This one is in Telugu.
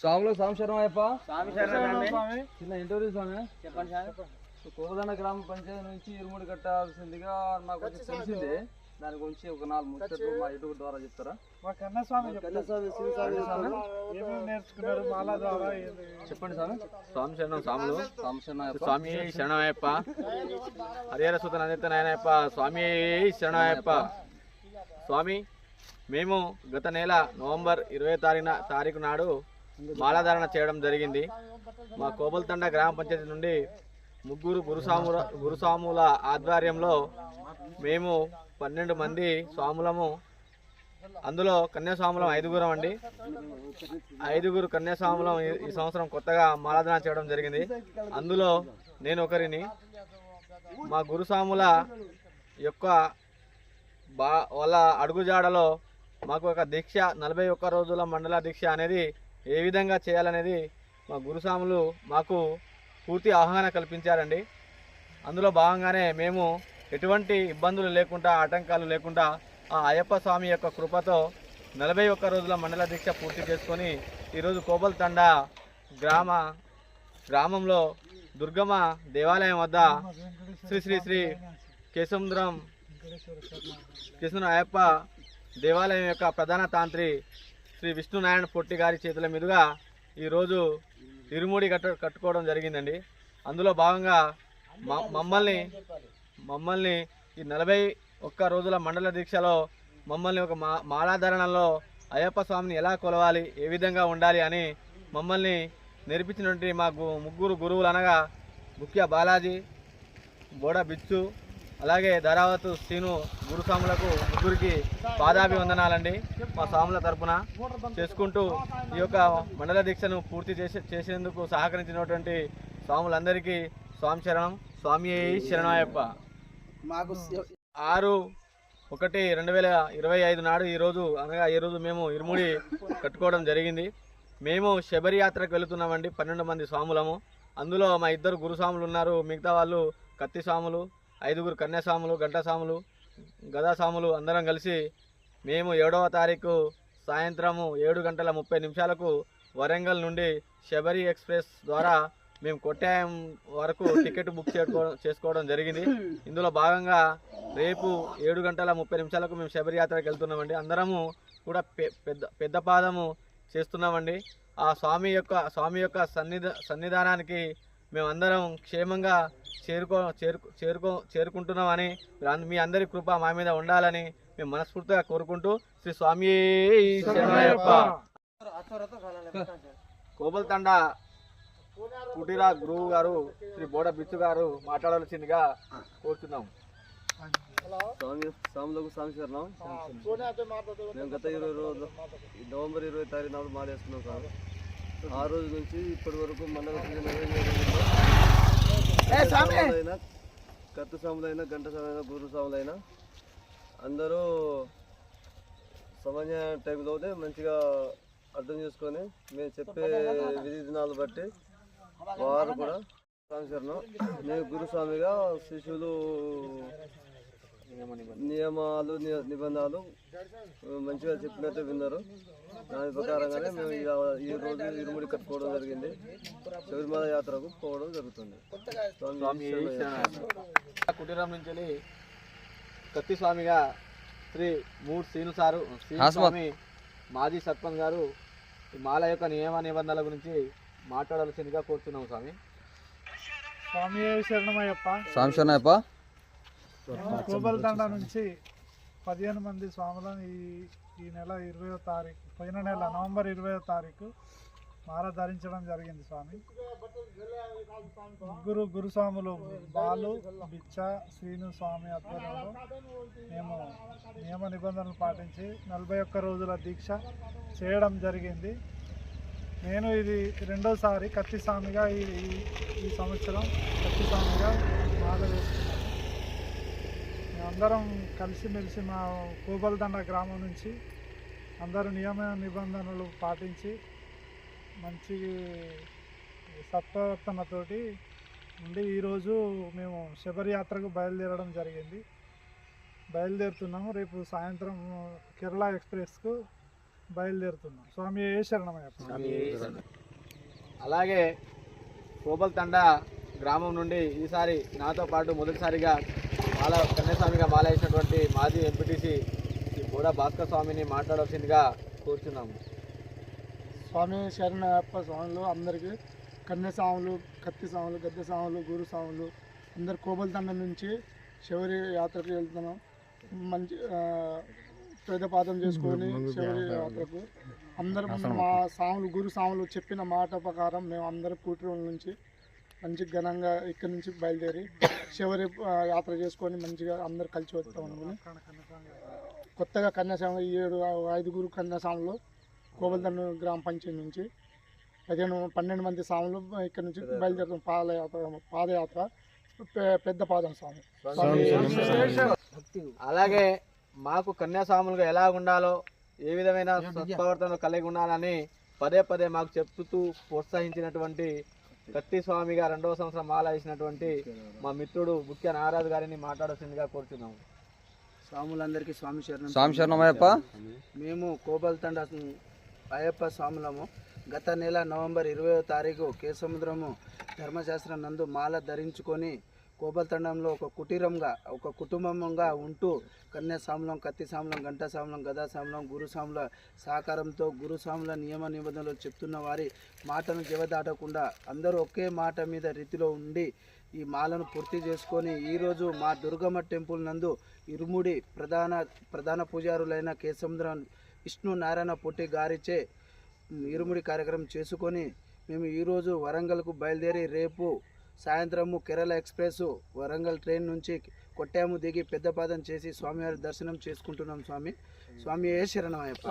స్వామిలో సంశరం అయ్యప్ప? స్వామి శరణండి చిన్న ఇంటర్వ్యూ స్వామి. చెప్పండి సార్. కోపదండ గ్రామ పంచాయతీ నుంచి ఇరుముడి కట్టాల్సిందిగా నాకు తెలిసిందే. దాని గురించి ఒక నాలుగు ముచ్చట్లు మా యూట్యూబ్ ద్వారా చెప్తారా? చెప్పండి స్వామి. స్వామి శరణం స్వాములు. అయ్యప్ప. స్వామి శరణమయ్యప్ప హరిహర సుత నందిత నాయనయ్యప్ప స్వామి శరణమయ్యప్ప స్వామి మేము గత నెల నవంబర్ ఇరవై తారీఖున తారీఖు నాడు మాలాధారణ చేయడం జరిగింది. మా కోబల్తండ గ్రామ పంచాయతీ నుండి ముగ్గురు గురుసాముల గురుసాముల ఆధ్వర్యంలో మేము పన్నెండు మంది స్వాములము అందులో కన్యాస్వాములం ఐదుగురం అండి. ఐదుగురు కన్యాస్వాములం ఈ- సంవత్సరం కొత్తగా మాలాధన చేయడం జరిగింది. అందులో నేను ఒకరిని. మా గురుస్వాముల యొక్క బా వాళ్ళ అడుగుజాడలో మాకు ఒక దీక్ష నలభై ఒక్క రోజుల మండల దీక్ష అనేది ఏ విధంగా చేయాలనేది మా గురుస్వాములు మాకు పూర్తి అవగాహన కల్పించారండి. అందులో భాగంగానే మేము ఎటువంటి ఇబ్బందులు లేకుండా ఆటంకాలు లేకుండా ఆ అయ్యప్ప స్వామి యొక్క కృపతో నలభై ఒక్క రోజుల మండల దీక్ష పూర్తి చేసుకొని ఈరోజు కోబల్ తండా గ్రామ గ్రామంలో దుర్గమ్మ దేవాలయం వద్ద శ్రీ శ్రీ శ్రీ కేశముద్రం కృష్ణ అయ్యప్ప దేవాలయం యొక్క ప్రధాన తాంత్రి శ్రీ విష్ణునారాయణ పొట్టి గారి చేతుల మీదుగా ఈరోజు ఇరుముడి కట్ట కట్టుకోవడం జరిగిందండి. అందులో భాగంగా మ- మమ్మల్ని మమ్మల్ని ఈ నలభై ఒక్క రోజుల మండల దీక్షలో మమ్మల్ని ఒక మా మాలాధరణలో అయ్యప్ప స్వామిని ఎలా కొలవాలి ఏ విధంగా ఉండాలి అని మమ్మల్ని నేర్పించినటువంటి మా గు- ముగ్గురు గురువులు అనగా ముఖ్య బాలాజీ బోడ బిచ్చు అలాగే ధరావతు శ్రీను గురుస్వాములకు ముగ్గురికి పాదాభివందనాలండి. మా స్వాముల తరపున చేసుకుంటూ ఈ యొక్క మండల దీక్షను పూర్తి చేసే చేసేందుకు సహకరించినటువంటి స్వాములందరికీ స్వామి శరణం స్వామి శరణాయప్ప. మాకు ఆరు ఒకటి రెండు వేల ఇరవై ఐదు నాడు ఈరోజు అనగా ఈరోజు మేము ఇరుముడి కట్టుకోవడం జరిగింది. మేము శబరి యాత్రకు వెళుతున్నామండి పన్నెండు మంది స్వాములము. అందులో మా ఇద్దరు గురు స్వాములు ఉన్నారు మిగతా వాళ్ళు కత్తి స్వాములు ఐదుగురు కన్యాస్వాములు గంటస్వాములు గదాస్వాములు అందరం కలిసి మేము ఏడవ తారీఖు సాయంత్రము ఏడు గంటల ముప్పై నిమిషాలకు వరంగల్ నుండి శబరి ఎక్స్ప్రెస్ ద్వారా మేము కొట్టాయం వరకు టికెట్ బుక్ చేసుకోవడం చేసుకోవడం జరిగింది. ఇందులో భాగంగా రేపు ఏడు గంటల ముప్పై నిమిషాలకు మేము శబరి యాత్రకు వెళ్తున్నామండి. అందరము కూడా పె- పెద్ద పెద్ద పాదము చేస్తున్నామండి. ఆ స్వామి యొక్క స్వామి యొక్క సన్నిధ సన్నిధానానికి మేమందరం క్షేమంగా చేరుకో చేరుకో చేరుకో చేరుకుంటున్నామని మీ అందరి కృప మా మీద ఉండాలని మేము మనస్ఫూర్తిగా కోరుకుంటూ శ్రీ స్వామి శరణయ్యప్ప. కోబల్ తండా పుటిరా గురువు గారు శ్రీ బోడ బిచ్చు గారు మాట్లాడాల్సిందిగా కోరుతున్నాం స్వామి స్వాములకు స్వామి శరణం. మేము గత ఇరవై రోజులు ఈ నవంబర్ ఇరవై తారీఖు నాడు మాలేసుకున్నాం సార్. ఆ రోజు నుంచి ఇప్పటి వరకు అయినా కత్తి స్వాములైనా గంట స్వాములైనా గురు స్వాములైనా అందరూ సమయ టైంలోనే మంచిగా అర్థం చేసుకొని మేము చెప్పే విధి దినాలు బట్టి వారు కూడా స్వామి శరణం మేము గురుస్వామిగా శిష్యులు నియమాలు ని- నిబంధనలు మంచిగా చెప్పినట్టు విన్నారు. దాని ప్రకారంగానే మేము ఇక ఈ రోజు ఇరుముడి కట్టుకోవడం జరిగింది. శబరిమల యాత్రకు పోవడం జరుగుతుంది. కుటీరం నుంచి వెళ్ళి కత్తి స్వామిగా శ్రీ మూడు శ్రీను సారు స్వామి మాజీ సర్పంచ్ గారు ఈ మాల యొక్క నియమ నిబంధనల గురించి మాట్లాడాల్సిందిగా కోరుతున్నాం స్వామి. స్వామి శరణమయ్యప్ప. స్వామి శరణయ్యప్ప కోబల్తండ నుంచి పదిహేను మంది స్వాములను ఈ ఈ నెల ఇరవయో తారీఖు పోయిన నెల నవంబర్ ఇరవయో తారీఖు మాల ధరించడం జరిగింది స్వామి. ముగ్గురు గురుస్వాములు బాలు బిచ్చ శ్రీను స్వామి ఆధ్వర్యంలో మేము నియమ నిబంధనలు పాటించి నలభై ఒక్క రోజుల దీక్ష చేయడం జరిగింది. నేను ఇది రెండోసారి కత్తి స్వామిగా ఈ ఈ- సంవత్సరం కత్తి స్వామిగా మాల వేసుకున్నాను అందరం కలిసిమెలిసి మా కోబల్దండ గ్రామం నుంచి అందరూ నియమ నిబంధనలు పాటించి మంచి సత్ప్రవర్తనతోటి ఉండి ఈరోజు మేము శబరియాత్రకు బయలుదేరడం జరిగింది. బయలుదేరుతున్నాము. రేపు సాయంత్రం కేరళ ఎక్స్ప్రెస్కు బయలుదేరుతున్నాం. స్వామి ఏ శరణమయ్య. అలాగే కోబల్తండ గ్రామం నుండి ఈసారి నాతో పాటు మొదటిసారిగా మాల కన్యాస్వామిగా మాల వేసినటువంటి మాజీ ఎంపీటీసీ శ్రీ బోడా భాస్కర్ స్వామిని మాట్లాడాల్సిందిగా కోరుచున్నాము. స్వామి శరణయ్యప్ప స్వాములు అందరికీ కన్య స్వాములు కత్తి స్వాములు గద్దె స్వాములు గురు స్వాములు అందరు కోబల్తండ నుంచి శబరి యాత్రకు వెళ్తున్నాం. మంచి పేదపాదం చేసుకొని శబరి యాత్రకు అందరం మా స్వాములు గురు స్వాములు చెప్పిన మాట ప్రకారం మేము అందరం కూతురు నుంచి మంచి ఘనంగా ఇక్కడి నుంచి బయలుదేరి శబరి ఆ, యాత్ర చేసుకొని మంచిగా అందరు కలిసి వస్తాం అనుకుని కొత్తగా కన్యాస్వామి ఈ ఏడు ఐదుగురు కన్యాస్వాములు కోబల్దండ గ్రామ పంచాయతీ నుంచి పదిహేను పన్నెండు మంది స్వాములు ఇక్కడ నుంచి బయలుదేరుతాం. పాదయాత్ర పాదయాత్ర పెద్ద పాదం స్వామి. అలాగే మాకు కన్యాస్వాములుగా ఎలా ఉండాలో ఏ విధమైన సత్ప్రవర్తనలు కలిగి ఉండాలని పదే పదే మాకు చెప్తూ ప్రోత్సహించినటువంటి కత్తి స్వామిగా రెండవ సంవత్సరం మాల వేసినటువంటి మా మిత్రుడు ముఖ్య నాగరాజు గారిని మాట్లాడాల్సిందిగా కోరుచున్నాము స్వాములందరికీ స్వామి శరణం. స్వామి శరణమయ్యప్ప. మేము కోబల్తండ అయ్యప్ప స్వాములము. గత నెల నవంబర్ ఇరవై తారీఖు కేసముద్రము ధర్మశాస్త్రం నందు మాల ధరించుకొని కోబల్తండంలో ఒక కుటీరంగా ఒక కుటుంబంగా ఉంటూ కన్యా సాములం కత్తి సాములం గంట సాములం గదా సహకారంతో గురుసాముల నియమ నిబంధనలు చెప్తున్న వారి మాటను జవదాటకుండా అందరూ ఒకే మాట మీద రీతిలో ఉండి ఈ మాలను పూర్తి చేసుకొని ఈరోజు మా దుర్గమ్మ టెంపుల్ నందు ఇరుముడి ప్రధాన ప్రధాన పూజారులైన కేసముద్ర విష్ణు నారాయణ పొట్టి గారిచే ఇరుముడి కార్యక్రమం చేసుకొని మేము ఈరోజు వరంగల్కు బయలుదేరి రేపు సాయంత్రము కేరళ ఎక్స్ప్రెస్ వరంగల్ ట్రైన్ నుంచి కొట్టాము దిగి పెద్దపాదం చేసి స్వామివారి దర్శనం చేసుకుంటున్నాం స్వామి. స్వామి ఏ శరణం అయ్యప్ప